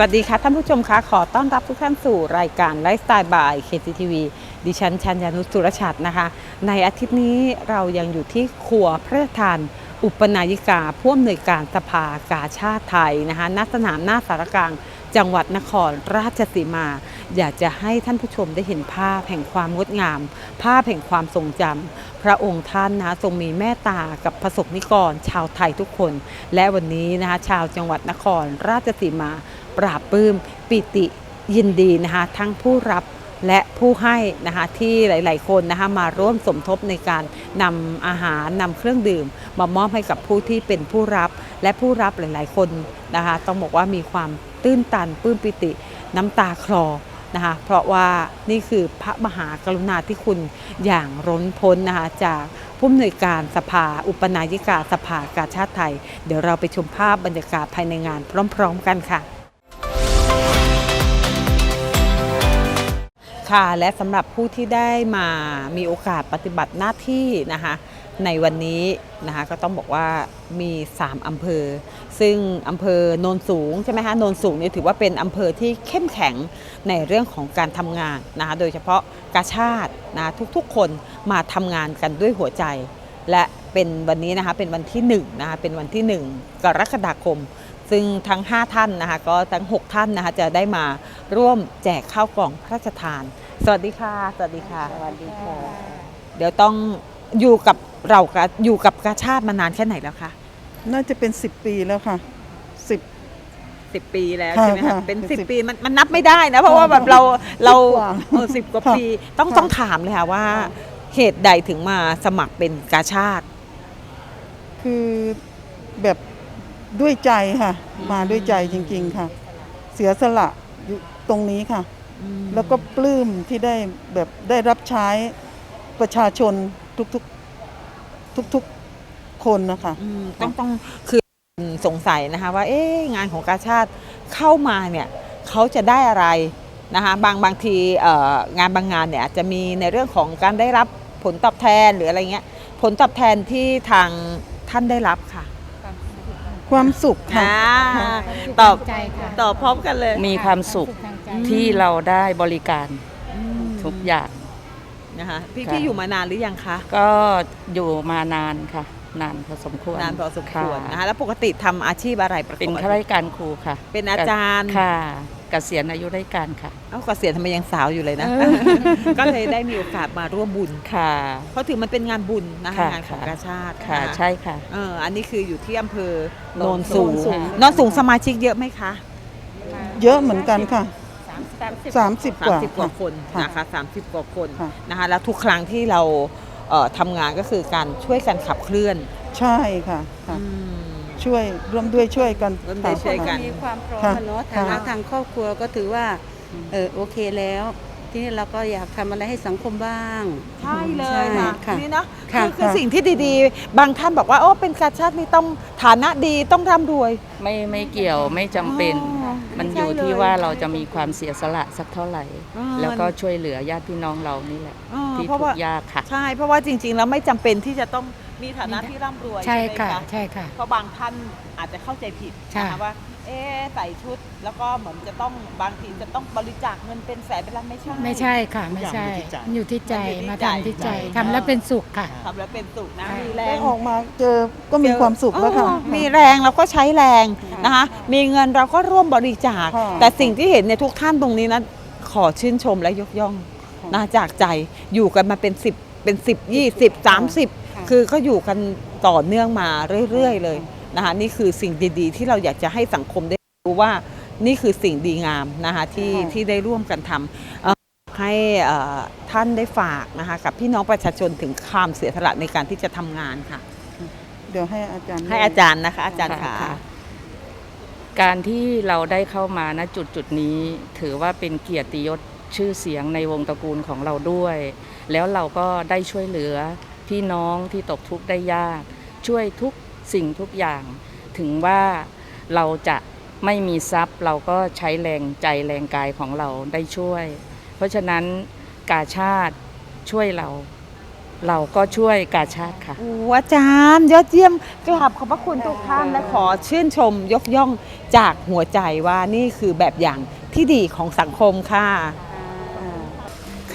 สวัสดีค่ะท่านผู้ชมคะขอต้อนรับทุกท่านสู่รายการไลฟ์สไตล์บาย KCTV ดิฉันชัญญานุสุรชัดนะคะ ในอาทิตย์นี้เรายังอยู่ที่ครัวพระราชทาน อุปนายิกาผู้อำนวยการสภากาชาติไทยนะคะณสนามหน้าสารกลางจังหวัดนครราชสีมา อยากจะให้ท่านผู้ชมได้เห็นภาพแห่งความงดงาม ภาพแห่งความทรงจำพระองค์ท่านนะทรงมีแม่ตากับประสบนิกร ชาวไทยทุกคน และวันนี้นะคะชาวจังหวัดนครราชสีมา ปราบปลื้มปิติยินดีนะคะทั้งผู้รับและผู้ให้นะคะที่หลาย ๆ คนนะคะมาร่วมสมทบในการนำอาหารนำเครื่องดื่ม มามอบให้กับผู้ที่เป็นผู้รับ และผู้รับหลาย ๆ คนนะคะต้องบอกว่ามีความตื้นตันปลื้มปิติน้ำตาคลอนะคะเพราะว่านี่คือพระมหากรุณาธิคุณอย่างร้นพ้นนะคะจากผู้อำนวยการสภา อุปนายิกาสภากาชาติไทย เดี๋ยวเราไปชมภาพบรรยากาศภายในงานพร้อม ๆ กันค่ะ ค่ะและสำหรับผู้ที่ได้มามีโอกาสปฏิบัติหน้าที่นะคะในวันนี้นะคะก็ต้องบอกว่ามี 3อำเภอ ซึ่งอำเภอโนนสูงใช่ไหมคะโนนสูงเนี่ยถือว่าเป็นอำเภอที่เข้มแข็งในเรื่องของการทำงานนะคะโดยเฉพาะกาชาตินะทุกๆคนมาทำงานกันด้วยหัวใจ และเป็นวันนี้นะคะเป็นวันที่1นะคะเป็นวันที่ 1 กรกฎาคม ซึ่งทั้ง 5 ท่านนะคะก็ทั้ง 6 ท่านนะคะจะได้มาร่วมแจกข้าวกล่องพระราชทาน สวัสดีค่ะ สวัสดีค่ะ สวัสดีค่ะ เดี๋ยวต้องอยู่กับเรากะอยู่กับกาชาติมานานแค่ไหนแล้วคะ น่าจะเป็น10ปีแล้วค่ะสิบ สิบปีแล้วค่ะใช่ไหมคะค่ะเป็นเป็นสิบสิบปีมันมันนับไม่ได้นะเพราะว่าแบบเราเราสิบกว่าเออสิบกว่าค่ะปีต้องค่ะต้องถามเลยค่ะว่า ค่ะ เหตุใดถึงมาสมัครเป็นกาชาติ คือแบบ ด้วยใจค่ะ มาด้วยใจจริง ๆค่ะ เสียสละอยู่ตรงนี้ค่ะ แล้วก็ปลื้มที่ได้แบบได้รับใช้ประชาชนทุกๆทุกๆคนนะคะอืมต้องต้องคือสงสัยนะคะ ว่าเอ๊ะงานของกาชาติเข้ามาเนี่ยเขาจะได้อะไรนะคะบางบางทีเอ่องานบางงานเนี่ยอาจจะมีในเรื่องของการได้รับผลตอบแทนหรืออะไรเงี้ยผลตอบแทนที่ทางท่านได้รับค่ะ ความสุขค่ะ อ่าตอบใจค่ะ ตอบพร้อมกันเลยมีความสุขทางใจที่เราได้บริการทุกอย่าง นะคะพี่ค่ะ พี่อยู่มานานหรือยังคะก็อยู่มานานค่ะ นานพอสมควรนานพอสมควรค่ะนะคะแล้วปกติทำอาชีพอะไรประกอบเป็นข้าราชการครูค่ะ เป็นอาจารย์ค่ะเกษียณอายุราชการค่ะเอ้าเกษียณทำไมยังสาวอยู่เลยนะ ก็เลยได้มีโอกาสมาร่วมบุญค่ะ เพราะถือมันเป็นงานบุญนะคะค่ะงานของค่ะกาชาติค่ะนใช่ค่ะเอออันนี้คืออยู่ที่อำเภอโนโนนนสูงสูงโนนสูงสมาชิกเยอะไหมคะ เยอะเหมือนกันค่ะสามสิบ30กว่า30กว่าคนค่ะนะคะ30กว่าคนค่ะนะคะแล้วทุกครั้งที่เราเอ่อ ทำงานก็คือการช่วยกันขับเคลื่อน ใช่ค่ะค่ะอืมช่วยร่วมด้วยช่วยกันร่วมด้วยช่วยกัน มีความพร้อมค่ะอะเนาะค่ะฐานะทางครอบครัวก็ถือว่าเออโอเคแล้ว ทีนี้เราก็อยากทำอะไรให้สังคมบ้าง ใช่เลยใช่ค่ะค่ะนี่เนาะค่ะคือคือค่ะ สิ่งที่ดีๆ บางท่านบอกว่าโอ้เป็นกาชาตินี่ต้องฐานะดีต้องร่ำรวย ไม่ไม่เกี่ยวไม่จำเป็น อ๋อ มันไม่อใช่ยู่ที่เลยว่าเราจะมีความเสียสละสักเท่าไหร่อ่าแล้วก็ช่วยเหลือญาติพี่น้องเรานี่แหละอ๋อที่เพราะทุว่ากข์ยากค่ะ ใช่ เพราะว่าจริง ๆ แล้วไม่จำเป็นที่จะต้องมีฐานะที่ร่ำรวยใช่ไหมค่ะใช่ค่ะเพราะบางท่านอาจจะเข้าใจผิดใช่นะคะว่า เอ๊ะใส่ชุด แล้วก็เหมือนจะต้องบางทีจะต้องบริจาคเงินเป็นแสนเป็นล้านไม่ใช่ ไม่ใช่ค่ะ ไม่ใช่ อยู่ที่ใจมันอยู่ที่มาใจทำที่ใจทำแล้วเป็นสุขค่ะ ทำแล้วเป็นสุขนะใช่มีแรได้ง ออกมาเจอก็มีความสุขแล้วค่ะอ๋อมีแรงเราก็ใช้แรงนะคะ มีเงินเราก็ร่วมบริจาค ค่ะ แต่สิ่งที่เห็นในยทุกท่านตรงนี้นะ ขอชื่นชมและยกย่องค่ะนะจากใจอยู่กันมาเป็น 10 เป็น 10 20ค่ะ30 คือก็อยู่กันต่อเนื่องมาเรื่อย ๆ เลย นะคะนี่คือสิ่งดีๆ ที่เราอยากจะให้สังคมได้รู้ว่านี่คือสิ่งดีงามนะคะที่ค่ะที่ได้ร่วมกันทำเอ่อให้เอ่อท่านได้ฝากนะคะกับพี่น้องประชาชนถึงความเสียสละในการที่จะทำงานค่ะ เดี๋ยวให้อาจารย์ให้อาจารย์นะคะอาจารย์ค่ะค่ะการที่เราได้เข้ามาณจุดจุดๆนี้ ถือว่าเป็นเกียรติยศชื่อเสียงในวงตระกูลของเราด้วย แล้วเราก็ได้ช่วยเหลือพี่น้องที่ตกทุกข์ได้ยาก ช่วยทุก สิ่งทุกอย่าง ถึงว่าเราจะไม่มีทรัพย์เราก็ใช้แรงใจแรงกายของเราได้ช่วย เพราะฉะนั้นกาชาติช่วยเรา เราก็ช่วยกาชาติค่ะ โอ้อาจารย์ยอดเยี่ยมกราบขอบพระคุณทุกท่านและขอชื่นชมยกย่องจากหัวใจว่านี่คือแบบอย่างที่ดีของสังคมค่ะ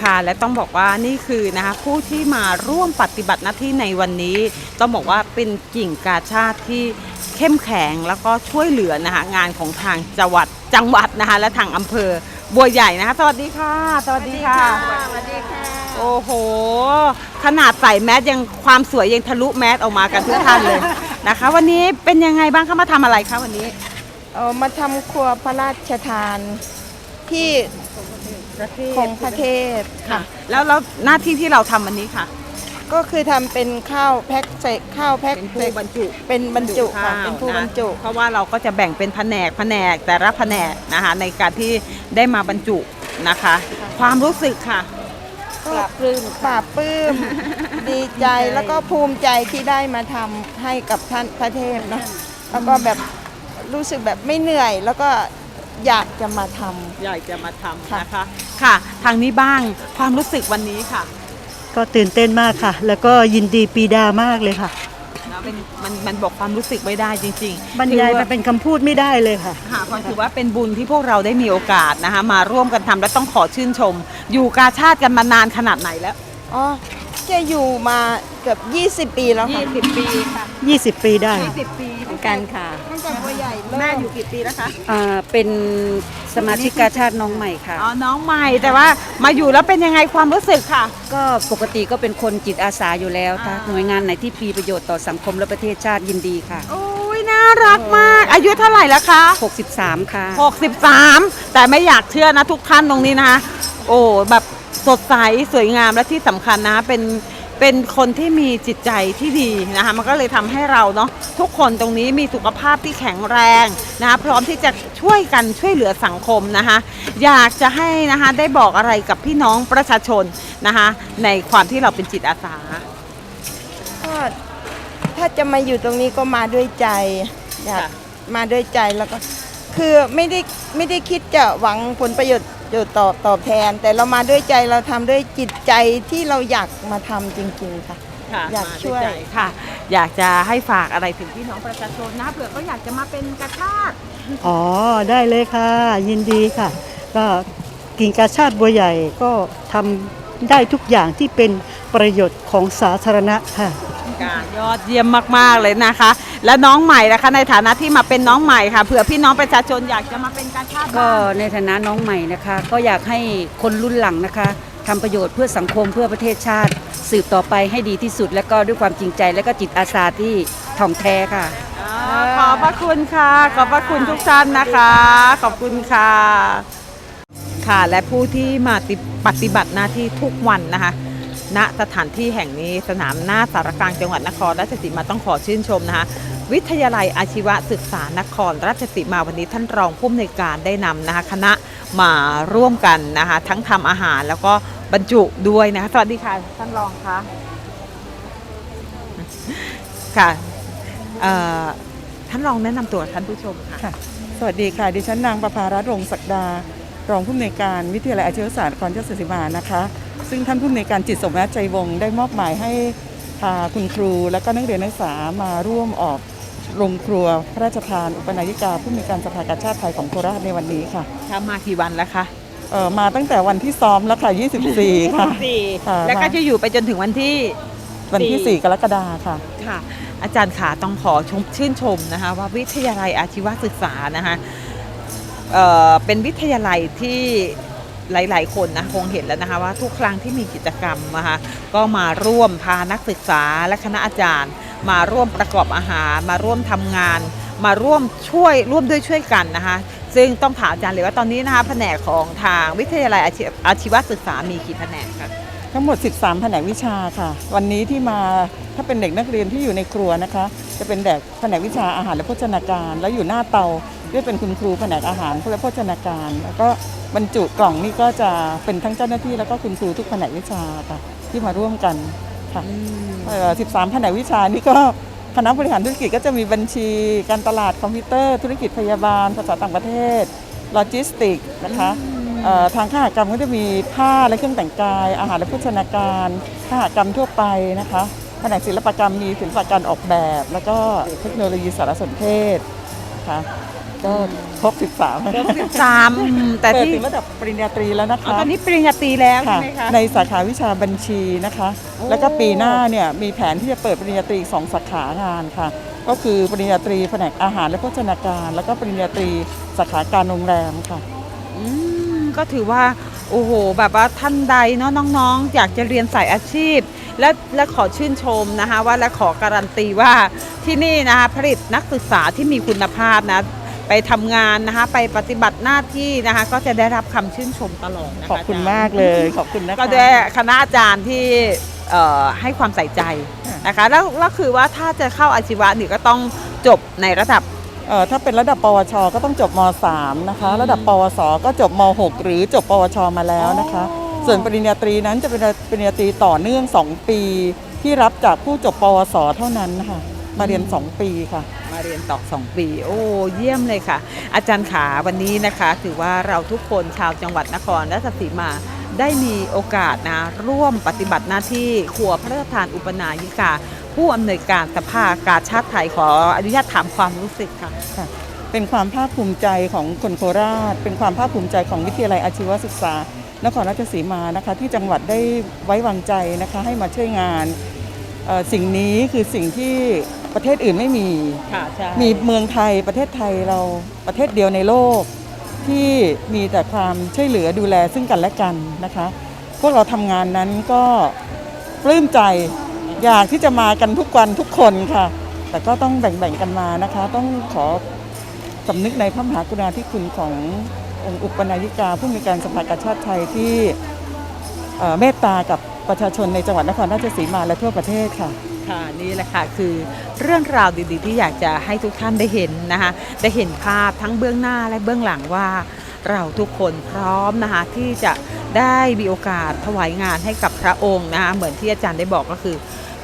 ค่ะและต้องบอกว่านี่คือนะคะผู้ที่มาร่วมปฏิบัติหน้าที่ในวันนี้ ต้องบอกว่าเป็นกิ่งกาชาติที่เข้มแข็งแล้วก็ช่วยเหลือนะคะงานของทางจังหวัดจังหวัดนะคะและทางอำเภอบัวใหญ่นะคะสวัสดีค่ะ สวัสดีค่ะ สวัสดีค่ะ โอ้โห ขนาดใส่แมสยังความสวยยังทะลุแมสออกมากันทุกท่านเลยนะคะ วันนี้เป็นยังไงบ้างคะมาทำอะไรคะวันนี้เออมาทำครัวพระราชทาน ที่ของประเทศค่ะ แล้วแล้วหน้าที่ที่เราทำวันนี้ค่ะ ก็คือทำเป็นข้าวแพ็คใส่ข้าวแพ็คเป็นผู้ใส่บรรจุเป็นบรรจุค่ะข้าวเป็นผู้ะบรรจุเพราะว่าเราก็จะแบ่งเป็นแผนกแผนกแต่ละแผนกนะคะในการที่ได้มาบรรจุนะคะ ความรู้สึกค่ะ ก็ปลื้มปราบปลื้มดีใจแล้วก็ภูมิใจที่ได้มาทำให้กับท่านพระเทพเนาะแล้วก็แบบรู้สึกแบบไม่เหนื่อยแล้วก็ อยากจะมาทำ อยากจะมาทำค่ะนะคะ ค่ะ ทางนี้บ้างความรู้สึกวันนี้ค่ะก็ตื่นเต้นมากค่ะ แล้วก็ยินดีปีดามากเลยค่ะ นะเป็นมันมันบอกความรู้สึกไม่ได้จริงๆบรรยายถือมาว่าเป็นคำพูดไม่ได้เลยค่ะ ค่ะความถือว่าเป็นบุญที่พวกเราได้มีโอกาสนะคะมาร่วมกันทำและต้องขอชื่นชม อยู่กาชาติกันมานานขนาดไหนแล้ว อ๋อ จะอยู่มาเกือบ 20 ปีแล้วค่ะ 20 ปีค่ะ20 ปีได้20 ปีกันค่ะตั้งแต่บัวใหญ่เริ่แม่มอยู่กี่ปีแล้วคะอ่าเป็นสมาชิกกาชาติน้องใหม่ค่ะ อ๋อน้องใหม่แต่ว่ามาอยู่แล้วเป็นยังไงความรู้สึกค่ะ ก็ปกติก็เป็นคนจิตอาสาอยู่แล้วอ่าถ้าหน่วยงานไหนที่มีประโยชน์ต่อสังคมและประเทศชาติยินดีค่ะ โอ้ยน่ารักมาก อายุเท่าไหร่แล้วคะ63 ค่ะ 63 แต่ไม่อยากเชื่อนะทุกท่านตรงนี้นะคะโอ้แบบ สดใสสวยงามและที่สำคัญนะคะเป็นเป็นคนที่มีจิตใจที่ดีนะคะมันก็เลยทำให้เราเนาะทุกคนตรงนี้มีสุขภาพที่แข็งแรงนะคะพร้อมที่จะช่วยกันช่วยเหลือสังคมนะคะอยากจะให้นะคะได้บอกอะไรกับพี่น้องประชาชนนะคะในความที่เราเป็นจิตอาสาก็ถ้าจะมาอยู่ตรงนี้ก็มาด้วยใจอยากค่ะมาด้วยใจแล้วก็คือไม่ได้ไม่ได้คิดจะหวังผลประโยชน์ โยชน์ตอบตอบแทน แต่เรามาด้วยใจเราทำด้วยจิตใจที่เราอยากมาทำจริงๆค่ะ ค่ะอยากมช่วย ใจค่ะ อยากจะให้ฝากอะไรถึงพี่น้องประชาชนนะเผื่อก็อยากจะมาเป็นกระชาติอ๋อได้เลยค่ะ ยินดีค่ะ ก็กิ่งกาชาติบัวใหญ่ก็ทำได้ทุกอย่างที่เป็นประโยชน์ของสาธารณะค่ะ การ ยอดเยี่ยมมาก ๆ เลยนะคะ และน้องใหม่นะคะในฐานะที่มาเป็นน้องใหม่ค่ะเผื่อพี่น้องประชาชนอยากจะมาเป็นกาชาติก็บ้างในฐานะน้องใหม่นะคะ ก็อยากให้คนรุ่นหลังนะคะทำประโยชน์เพื่อสังคมเพื่อประเทศชาติ สืบต่อไปให้ดีที่สุด และก็ด้วยความจริงใจและก็จิตอาสาที่ถ่องแท้ค่ะ อ๋อขอบพระคุณค่ะ ขอบพระคุณทุกท่านนะคะ ขอบคุณค่ะ ค่ะและผู้ที่มาปฏิบัติหน้าที่ทุกวันนะคะ ณสถานที่แห่งนี้สนามหน้าสารกลางจังหวัดนครราชสีมาต้องขอชื่นชมนะคะวิทยาลัยอาชีวศึกษานครราชสีมาวันนี้ท่านรองผู้อำนวยการได้นำนะคะคณะมาร่วมกันนะคะทั้งทำอาหารแล้วก็บรรจุด้วยนะคะสวัสดีค่ะท่านรองคะค่ะท่านรองแนะนำตัวท่านผู้ชมค่ะ สวัสดีค่ะ ดิฉันนางประภารัตน์รงศักดารองผู้อำนวยการวิทยาลัยอาชีวศาสตร์นครราชสีมานะคะ ซึ่งท่านผู้อำนวยการจิตสมนัสใจวงศ์ได้มอบหมายให้พาคุณครู และก็นักเรียนนักศึกษามาร่วมออกโรงครัวพระราชทาน อุปนายิกาผู้อำนวยการสภากาชาติไทยของโคราชในวันนี้ค่ะทำมากี่วันแล้วคะเอ่อมาตั้งแต่วันที่ซ้อมแล้วค่ะ 24 ค่ะ สี่ค่ะแล้วก็จะอยู่ไปจนถึงวันที่ วันที่สี่ 4 กรกฎาคมค่ะ ค่ะอาจารย์ขาต้องขอชมชื่นชมนะคะว่าวิทยาลัยอาชีวศึกษานะคะเอ่อเป็นวิทยาลัยที่ หลายๆ คนนะคงเห็นแล้วนะคะว่าทุกครั้งที่มีกิจกรรมนะคะก็มาร่วมพานักศึกษาและคณะอาจารย์ มาร่วมประกอบอาหาร มาร่วมทำงาน มาร่วมช่วยร่วมด้วยช่วยกันนะคะซึ่งต้องถามอาจารย์เลยว่าตอนนี้นะคะแผนกของทางวิทยาลัยอาชีอาชีวศึกษามีกี่แผนกคะทั้งหมด 13 แผนกวิชาค่ะ วันนี้ที่มาถ้าเป็นเด็กนักเรียนที่อยู่ในครัวนะคะ จะเป็นเด็กแผนกวิชาอาหารและโภชนาการ แล้วอยู่หน้าเตาด้วยเป็นคุณครูแผนกอาหารและโภชนาการ แล้วก็ บรรจุกล่องนี่ก็จะเป็นทั้งเจ้าหน้าที่แล้วก็คุณครูทุกแผนกวิชาค่ะที่มาร่วมกันค่ะเอ่อ13 แผนกวิชานี่ก็คณะบริหารธุรกิจก็จะมีบัญชี การตลาดคอมพิวเตอร์ ธุรกิจพยาบาล ภาษาต่างประเทศโลจิสติกส์นะคะเอ่อทางขหกรรมก็จะมีผ้าและเครื่องแต่งกาย อาหารและโภชนาการขหกรรมทั่วไปนะคะแผนกศิลปกรรมมีศิลปะการออกแบบ แล้วก็เทคโนโลยีสารสนเทศนะคะ ก็ครบ13สามแต่เปิดที่ถึงระดับปริญญาตรีแล้วนะอ๋อคะตอนนี้ปริญญาตรีแล้วใช่ค่ะไหมคะในสาขาวิชาบัญชีนะคะโอ้แล้วก็ปีหน้าเนี่ยมีแผนที่จะเปิดปริญญาตรีอีกสองสาขางานค่ะ ก็คือปริญญาตรีแผนกอาหารและโภชนาการ แล้วก็ปริญญาตรีสาขาการโรงแรมค่ะ อืมก็ถือว่าโอ้โห แบบว่าท่านใดเนาะน้องๆ อยากจะเรียนสายอาชีพ และและขอชื่นชมนะคะว่าและขอการันตีว่าที่นี่นะคะผลิตนักศึกษาที่มีคุณภาพนะ ไปทำงานนะคะ ไปปฏิบัติหน้าที่นะคะ ก็จะได้รับคำชื่นชมตลอดนะคะขอบคุณจรย์มากเลยขอบคุณนะคะ ก็ได้คณะอาจารย์ที่เอ่อให้ความใส่ใจนะคะแล้วแล้วคือว่าถ้าจะเข้าอาชีวะนี่ก็ต้องจบในระดับ เอ่อถ้าเป็นระดับปวช ก็ต้องจบม .3 นะคะ ระดับปวส ก็จบม .6 หรือจบปวช มาแล้วนะคะส่วนปริญญาตรีนั้นจะเป็นปริญญาตรีต่อเนื่อง 2 ปี ที่รับจากผู้จบปวส เท่านั้นนะคะ มาเรียน 2 ปีค่ะ มาเรียนต่อ2ปี โอ้เยี่ยมเลยค่ะ อาจารย์ขาวันนี้นะคะ ถือว่าเราทุกคนชาวจังหวัดนครราชสีมาได้มีโอกาสนะร่วมปฏิบัติหน้าที่ครัวพระราชทานอุปนายิกา ผู้อำนวยการสภากาชาติไทยขออนุญาตถามความรู้สึกค่ะค่ะเป็นความภาคภูมิใจของคนโคราช เป็นความภาคภูมิใจของวิทยาลัยอาชีวศึกษา นครราชสีมานะคะ ที่จังหวัดได้ไว้วางใจนะคะให้มาช่วยงานเอ่อสิ่งนี้คือสิ่งที่ ประเทศอื่นไม่มี ค่ะใช่มีเมืองไทยประเทศไทยเราประเทศเดียวในโลก ที่มีแต่ความช่วยเหลือดูแลซึ่งกันและกันนะคะ พวกเราทำงานนั้นก็ปลื้มใจอยากที่จะมากันทุกวันทุกคนค่ะ แต่ก็ต้องแบ่งๆกันมานะคะ ต้องขอสำนึกในพระมหากรุณาธิคุณขององค์อุปนายิกา ผู้มีการสภากาชาติไทยที่เอ่อเมตตากับประชาชนในจังหวัดนครราชสีมาและทั่วประเทศค่ะ ค่ะนี่แหละค่ะคือเรื่องราวดีๆ ที่อยากจะให้ทุกท่านได้เห็นนะคะได้เห็นภาพทั้งเบื้องหน้าและเบื้องหลังว่าเราทุกคนพร้อมนะคะที่จะได้มีโอกาสถวายงานให้กับพระองค์นะคะเหมือนที่อาจารย์ได้บอกก็คือ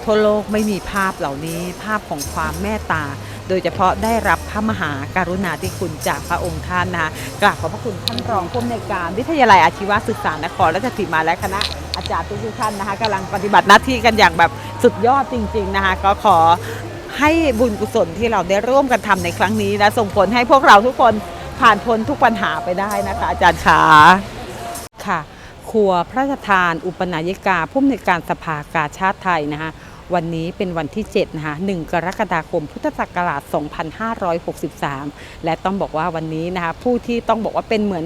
ทั่วโลกไม่มีภาพเหล่านี้ภาพของความเมตตา โดยเฉพาะได้รับพระมหาการุณาธิคุณจากพระองค์ท่านนะคะกราบขอบพระคุณท่านรองผู้อำนวยการวิทยาลัยอาชีวศึกษานครราชสีมาและคณะอาจารย์ทุกท่านนะคะกำลังปฏิบัติหน้าที่กันอย่างแบบสุดยอดจริง ๆนะคะก็ขอให้บุญกุศลที่เราได้ร่วมกันทำในครั้งนี้นะส่งผลให้พวกเราทุกคนผ่านพ้นทุกปัญหาไปได้นะคะ อาจารย์ขาค่ะ ครัวพระราชทาน อุปนายิกาผู้อำนวยการสภากาชาติไทยนะคะ วันนี้เป็นวันที่7นะคะ1กรกฎาคมพุทธศักราช 2563 และต้องบอกว่าวันนี้นะคะผู้ที่ต้องบอกว่าเป็นเหมือน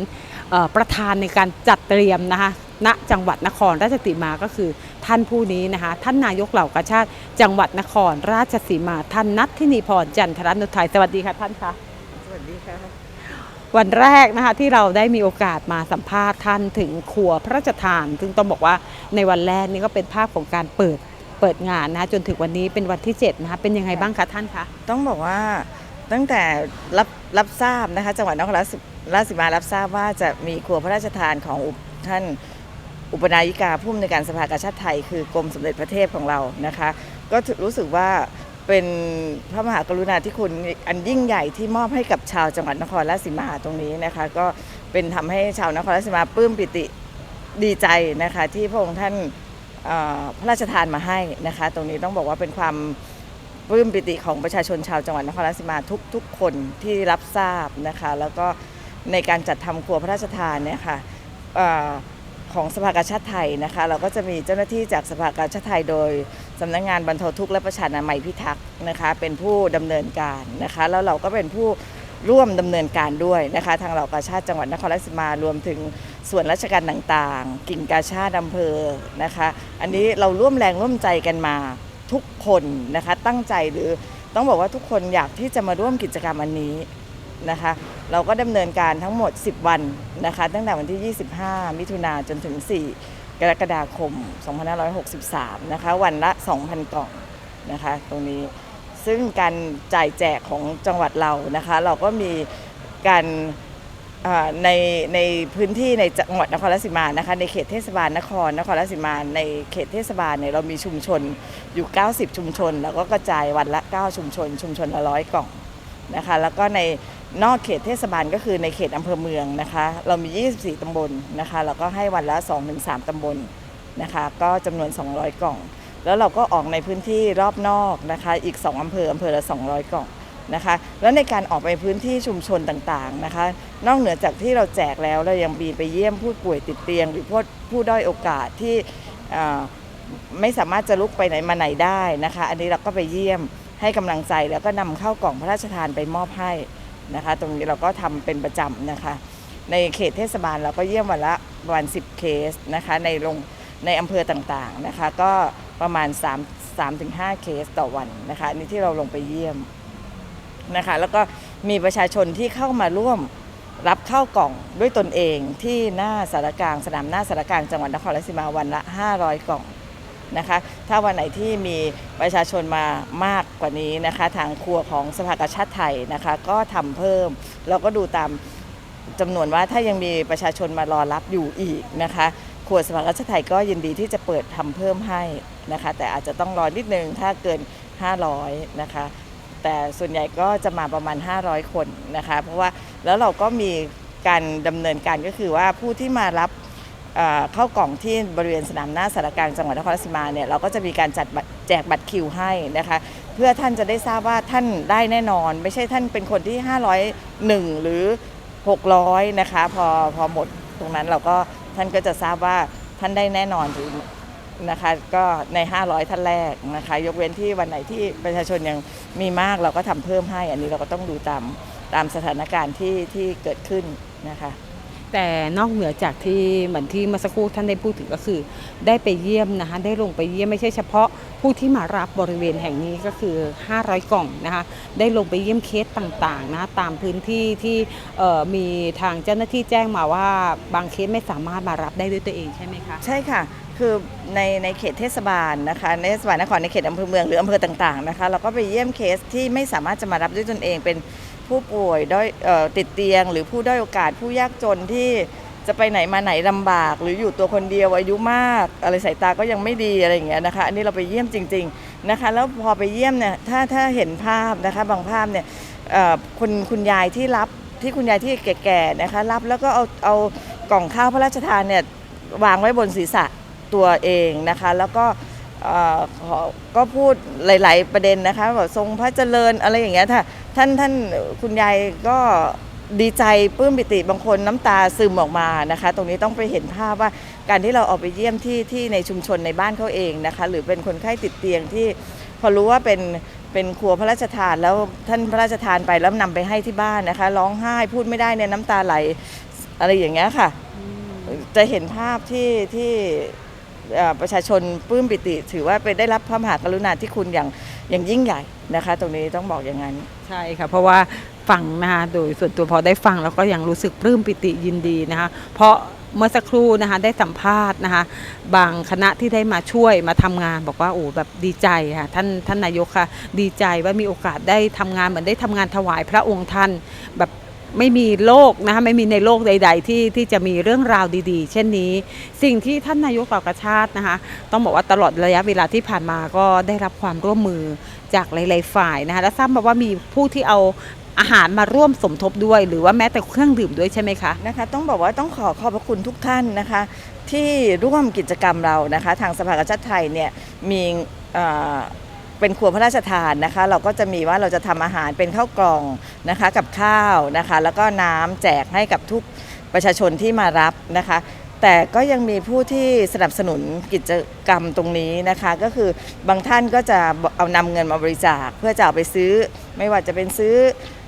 เออประธานในการจัดเตรียมนะคะณจังหวัดนครราชสีมาก็คือท่านผู้นี้นะคะ ท่านนายกเหล่ากาชาติ จังหวัดนครราชสีมา ท่านนัททินีพรจันทรนุทัยสวัสดีค่ะท่านคะสวัสดีค่ะวันแรกนะคะที่เราได้มีโอกาสมาสัมภาษณ์ท่านถึงครัวพระราชทาน ซึ่งต้องบอกว่าในวันแรกนี่ก็เป็นภาพของการเปิด เปิดงานนะจนถึงวันนี้เป็นวันที่7นะคะเป็นยังไงบ้างคะท่านคะต้องบอกว่าตั้งแต่รับรับทราบนะคะจังหวัดนครราชสีมารับทราบว่าจะมีครัวพระราชทานของท่านอุปนายิกาผู้อำนวยการสภากาชาติไทย คือกรมสมเด็จพระเทพของเรานะคะ ก็รู้สึกว่าเป็นพระมหากรุณาธิคุณอันยิ่งใหญ่ที่มอบให้กับชาวจังหวัดนครราชสีมาตรงนี้นะคะ ก็เป็นทำให้ชาวนครราชสีมาปลื้มปิติดีใจนะคะ ที่พระองค์ท่าน พระราชทานมาให้นะคะ ตรงนี้ต้องบอกว่าเป็นความปลื้มปิติของประชาชนชาวจังหวัดนครราชสีมาทุกทุกคนที่รับทราบนะคะ แล้วก็ในการจัดทำครัวพระราชทานเนี่ยค่ะเอ่อของสภากาชาติไทยนะคะ เราก็จะมีเจ้าหน้าที่จากสภากาชาติไทยโดยสำนักงานบรรเทาทุกข์และประชานามัยพิทักษ์นะคะ เป็นผู้ดำเนินการนะคะ แล้วเราก็เป็นผู้ร่วมดำเนินการด้วยนะคะ ทางเหล่ากาชาติจังหวัดนครราชสีมารวมถึง ส่วนราชการต่างๆ กิ่งกาชาติอำเภอนะคะ อันนี้เราร่วมแรงร่วมใจกันมาทุกคนนะคะตั้งใจหรือต้องบอกว่าทุกคนอยากที่จะมาร่วมกิจกรรมอันนี้นะคะ เราก็ดำเนินการทั้งหมด 10 วันนะคะ ตั้งแต่วันที่ 25 มิถุนาจนถึง 4 กรกฎาคม 2563 นะคะ วันละ 2,000 กล่องนะคะ ตรงนี้ซึ่งการจ่ายแจกของจังหวัดเรานะคะ เราก็มีการ ในในพื้นที่ในจังหวัดนครราชสีมานะคะในเขตเทศบาลนครนครราชสีมา ในเขตเทศบาลเนี่ยเรามีชุมชนอยู่ 90 ชุมชน แล้วก็กระจายวันละ 9 ชุมชน ชุมชนละร้อยกล่องนะคะแล้วก็ในนอกเขตเทศบาลก็คือในเขตอำเภอเมืองนะคะเรามี 24 ตำบลนะคะเราก็ให้วันละ 2-3 ตำบลนะคะก็จำนวน 200 กล่อง แล้วเราก็ออกในพื้นที่รอบนอกนะคะอีก 2อำเภออำเภอละ 200 กล่อง นะคะแล้วในการออกไปพื้นที่ชุมชนต่างๆนะคะนอกเหนือจากที่เราแจกแล้วเรายังมีไปเยี่ยมผู้ป่วยติดเตียง หรือผู้ผู้ด้อยโอกาสที่ไม่สามารถจะลุกไปไหนมาไหนได้นะคะ อันนี้เราก็ไปเยี่ยมให้กำลังใจแล้วก็นำเข้ากล่องพระราชทานไปมอบให้นะคะ ตรงนี้เราก็ทำเป็นประจำนะคะ ในเขตเทศบาลเราก็เยี่ยมวันละประมาณ10 เคสนะคะในโรงในอำเภอต่างๆนะคะ ก็ประมาณ 3 3-5 เคสต่อวันนะคะนนี้ที่เราลงไปเยี่ยม นะคะแล้วก็มีประชาชนที่เข้ามาร่วมรับเข้ากล่องด้วยตนเองที่หน้าสารกลางสนามหน้าสารกลางจังหวัดนครราชสีมาวันละ 500 กล่องนะคะถ้าวันไหนที่มีประชาชนมามากกว่านี้นะคะทางครัวของสภากาชาติไทยนะคะก็ทำเพิ่มเราก็ดูตามจำนวนว่าถ้ายังมีประชาชนมารอรับอยู่อีกนะคะครัวสภากาชาติไทยก็ยินดีที่จะเปิดทำเพิ่มให้นะคะแต่อาจจะต้องรอนิดนึงถ้าเกิน 500นะคะ แต่ส่วนใหญ่ก็จะมาประมาณ 500 คนนะคะ เพราะว่าแล้วเราก็มีการดำเนินการก็คือว่าผู้ที่มารับเข้ากล่องที่บริเวณสนามหน้าสารกลางจังหวัดนครราชสีมาเนี่ยเราก็จะมีการจัดแจกบัตรคิวให้นะคะ เพื่อท่านจะได้ทราบว่าท่านได้แน่นอน ไม่ใช่ท่านเป็นคนที่ 501 หรือ 600 นะคะ พอพอหมดตรงนั้นเราก็ท่านก็จะทราบว่าท่านได้แน่นอนหรือ นะคะก็ใน 500 ท่านแรกนะคะ ยกเว้นที่วันไหนที่ประชาชนยังมีมากเราก็ทำเพิ่มให้ อันนี้เราก็ต้องดูตามตามสถานการณ์ที่ที่เกิดขึ้นนะคะ แต่นอกเหนือจากที่เหมือนที่เมื่อสักครู่ท่านได้พูดถึงก็คือ ได้ไปเยี่ยมนะคะได้ลงไปเยี่ยมไม่ใช่เฉพาะผู้ที่มารับบริเวณแห่งนี้ก็คือ 500 กล่องนะคะได้ลงไปเยี่ยมเคสต่างๆนะตามพื้นที่ที่เอ่อมีทางเจ้าหน้าที่แจ้งมาว่าบางเคสไม่สามารถมารับได้ด้วยตัวเองใช่ไหมคะใช่ค่ะ คือในในเขตเทศบาลนะคะในเทศบาลนครในเขตอำเภอเมืองหรืออำเภอต่างๆนะคะเราก็ไปเยี่ยมเคสที่ไม่สามารถจะมารับด้วยตนเองเป็นผู้ป่วยด้อยติดเตียง หรือผู้ด้อยโอกาสผู้ยากจนที่จะไปไหนมาไหนลำบาก หรืออยู่ตัวคนเดียวอายุมาก อะไรสายตาก็ยังไม่ดีอะไรอย่างเงี้ยนะคะอันนี้เราไปเยี่ยมจริง ๆนะคะ แล้วพอไปเยี่ยมเนี่ยถ้าถ้าเห็นภาพนะคะบางภาพเนี่ยคุณคุณยายที่รับที่คุณยายที่แก่ๆนะคะรับแล้วก็เอาเอากล่องข้าวพระราชทานเนี่ยวางไว้บนศีรษะ ตัวเองนะคะ แล้วก็ขอก็พูดหลาย ๆ ประเด็นนะคะแบบทรงพระเจริญอะไรอย่างเงี้ยค่ะท่านท่านคุณยายก็ดีใจปลื้มปิติบางคนน้ำตาซึมออกมานะคะ ตรงนี้ต้องไปเห็นภาพว่าการที่เราเอาไปเยี่ยมที่ที่ในชุมชนในบ้านเขาเองนะคะ หรือเป็นคนไข้ติดเตียงที่พอรู้ว่าเป็นเป็นครัวพระราชทานแล้วท่านพระราชทานไปแล้วนำไปให้ที่บ้านนะคะร้องไห้พูดไม่ได้เนี่ยน้ำตาไหลอะไรอย่างเงี้ยค่ะ จะเห็นภาพที่ที่ ประชาชนปลื้มปิติ ถือว่าเป็นได้รับพระมหากรุณาธิคุณอย่างอย่างยิ่งใหญ่นะคะ ตรงนี้ต้องบอกอย่างนั้น ใช่ค่ะเพราะว่าฟังนะคะโดยส่วนตัวพอได้ฟังแล้วก็ยังรู้สึกปลื้มปิติยินดีนะคะเพราะเมื่อสักครู่นะคะได้สัมภาษณ์นะคะบางคณะที่ได้มาช่วยมาทำงานบอกว่าโอ้แบบดีใจค่ะท่านท่านนายกค่ะดีใจว่ามีโอกาสได้ทำงานเหมือนได้ทำงานถวายพระองค์ท่านแบบ ไม่มีโลกนะคะไม่มีในโลกใด ๆ ที่ที่จะมีเรื่องราวดีๆ เช่นนี้ สิ่งที่ท่านนายกเหล่ากาชาตินะคะต้องบอกว่าตลอดระยะเวลาที่ผ่านมาก็ได้รับความร่วมมือจากหลายๆฝ่ายนะคะและทราบมาว่ามีผู้ที่เอาอาหารมาร่วมสมทบด้วย หรือว่าแม้แต่เครื่องดื่มด้วยใช่ไหมคะนะคะต้องบอกว่าต้องขอขอบพระคุณทุกท่านนะคะ ที่ร่วมกิจกรรมเรานะคะ ทางสภากาชาติไทยเนี่ยมี เป็นครัวพระราชทานนะคะ เราก็จะมีว่าเราจะทำอาหารเป็นข้าวกล่องนะคะกับข้าวนะคะ แล้วก็น้ำแจกให้กับทุกประชาชนที่มารับนะคะ แต่ก็ยังมีผู้ที่สนับสนุนกิจกรรมตรงนี้นะคะ ก็คือบางท่านก็จะเอานำเงินมาบริจาค เพื่อจะเอาไปซื้อ ไม่ว่าจะเป็นซื้อ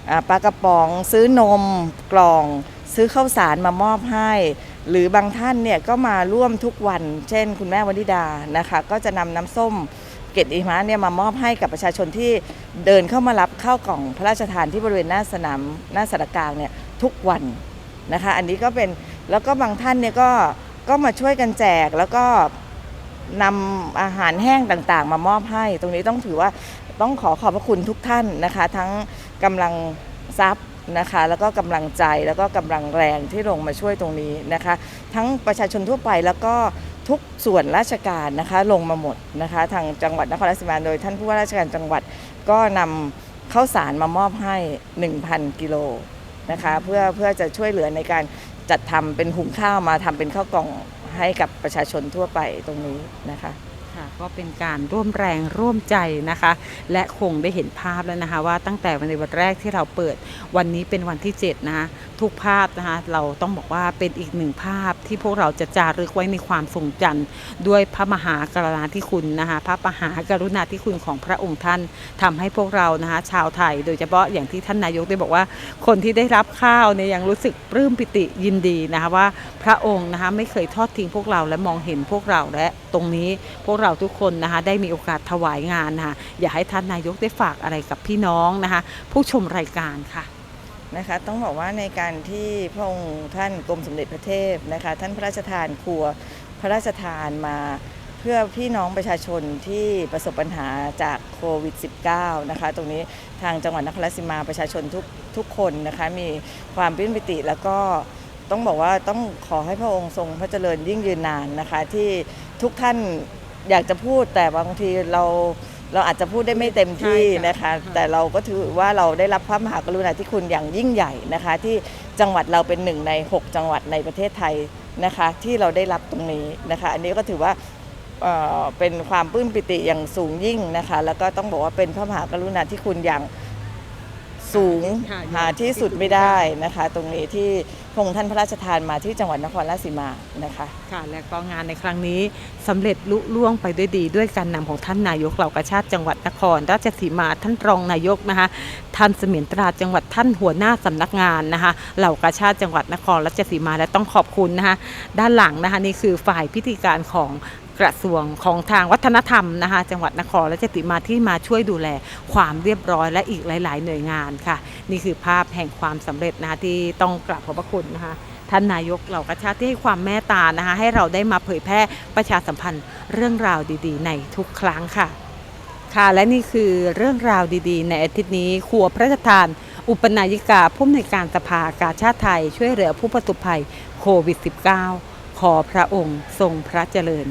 อปลากระป๋อง ซื้อนมกล่อง ซื้อข้าวสารมามอบให้ หรือบางท่านเนี่ยก็มาร่วมทุกวัน เช่น คุณแม่วันิดานะคะ ก็จะนำน้ำส้ม เกตอิมะเนี่ยมามอบให้กับประชาชนที่เดินเข้ามารับข้าวกล่องพระราชทานที่บริเวณหน้าสนามหน้าสารกลางเนี่ยทุกวันนะคะ อันนี้ก็เป็นแล้วก็บางท่านเนี่ยก็ก็มาช่วยกันแจกแล้วก็นำอาหารแห้งต่างๆ มามอบให้ ตรงนี้ต้องถือว่าต้องขอขอบพระคุณทุกท่านนะคะ ทั้งกำลังทรัพย์นะคะ แล้วก็กำลังใจแล้วก็กำลังแรงที่ลงมาช่วยตรงนี้นะคะ ทั้งประชาชนทั่วไปแล้วก็ ทุกส่วนราชการนะคะลงมาหมดนะคะทางจังหวัดนครราชสีมาโดย ท่านผู้ว่าราชการจังหวัดก็นำข้าวสารมามอบให้ 1,000 กิโลนะคะเพื่อเพื่อจะช่วยเหลือในการจัดทำเป็นหุงข้าวมาทำเป็นข้าวกล่องให้กับประชาชนทั่วไปตรงนี้นะคะค่ะก็เป็นการร่วมแรงร่วมใจนะคะ และคงได้เห็นภาพแล้วนะคะ ว่าตั้งแต่วันในวันแรกที่เราเปิดวันนี้เป็นวันที่ 7 นะคะทุกภาพนะคะเราต้องบอกว่าเป็นอีกหนึ่งภาพที่พวกเราจะจารึกไว้ในความทรงจำด้วยพระมหากรุณาธิคุณนะคะพระมหากรุณาธิคุณของพระองค์ท่านทำให้พวกเรานะคะชาวไทย โดยเฉพาะอย่างที่ท่านนายกได้บอกว่า คนที่ได้รับข้าวเนี่ยยังรู้สึกปลื้มปิติยินดีนะคะว่าพระองค์นะคะไม่เคยทอดทิ้งพวกเราและมองเห็นพวกเราและตรงนี้พวกเราทุกคนนะคะได้มีโอกาสถวายงานนะคะอยากให้ท่านนายกได้ฝากอะไรกับพี่น้องนะคะผู้ชมรายการค่ะ นะคะต้องบอกว่าในการที่พระองค์ท่านกรมสมเด็จพระเทพนะคะท่านพระราชทานครัวพระราชทานมาเพื่อพี่น้องประชาชนที่ประสบปัญหาจากโควิด -19 นะคะตรงนี้ทางจังหวัดนครราชสีมาประชาชนทุกทุกคนนะคะมีความปลื้มปิติแล้วก็ต้องบอกว่าต้องขอให้พระองค์ทรงพระเจริญยิ่งยืนนานนะคะที่ทุกท่านอยากจะพูดแต่บางทีเรา เราอาจจะพูดได้ไม่เต็มที่ใช่ค่ะนะคะ แต่เราก็ถือว่าเราได้รับพระมหากรุณาธิคุณอย่างยิ่งใหญ่นะคะ ที่จังหวัดเราเป็นหนึ่งใน 6 จังหวัดในประเทศไทยนะคะ ที่เราได้รับตรงนี้นะคะ อันนี้ก็ถือว่าเอ่อเป็นความปลื้มปิติอย่างสูงยิ่งนะคะ แล้วก็ต้องบอกว่าเป็นพระมหากรุณาธิคุณอย่างสูงค่ะหาที่สุดไม่ได้นะคะ ตรงนี้ที่ พระองค์ท่านพระราชทานมาที่จังหวัดนครราชสีมานะคะค่ะและก็งานในครั้งนี้สำเร็จลุล่วงไปด้วยดี ด้วยการนำของท่านนายกเหล่ากาชาติจังหวัดนครราชสีมาท่านรองนายกนะคะท่านเสมียนตราจังหวัดท่านหัวหน้าสำนักงานนะคะเหล่ากาชาติจังหวัดนครราชสีมาและต้องขอบคุณนะคะด้านหลังนะคะนี่คือฝ่ายพิธีการของ กระทรวงของทางวัฒนธรรมนะคะ จังหวัดนครราชสีมาที่มาช่วยดูแลความเรียบร้อยและอีกหลาย ๆ หน่วยงานค่ะ นี่คือภาพแห่งความสำเร็จนะคะที่ต้องกราบขอบพระคุณนะคะท่านนายกเหล่ากาชาติที่ให้ความเมตตานะคะให้เราได้มาเผยแพร่ประชาสัมพันธ์เรื่องราวดีๆ ในทุกครั้งค่ะ ค่ะและนี่คือเรื่องราวดีๆ ในอาทิตย์นี้ครัวพระราชทาน อุปนายิกาผู้อำนวยการสภากาชาติไทย ช่วยเหลือผู้ประสบภัยโควิด -19 ขอพระองค์ทรงพระเจริญ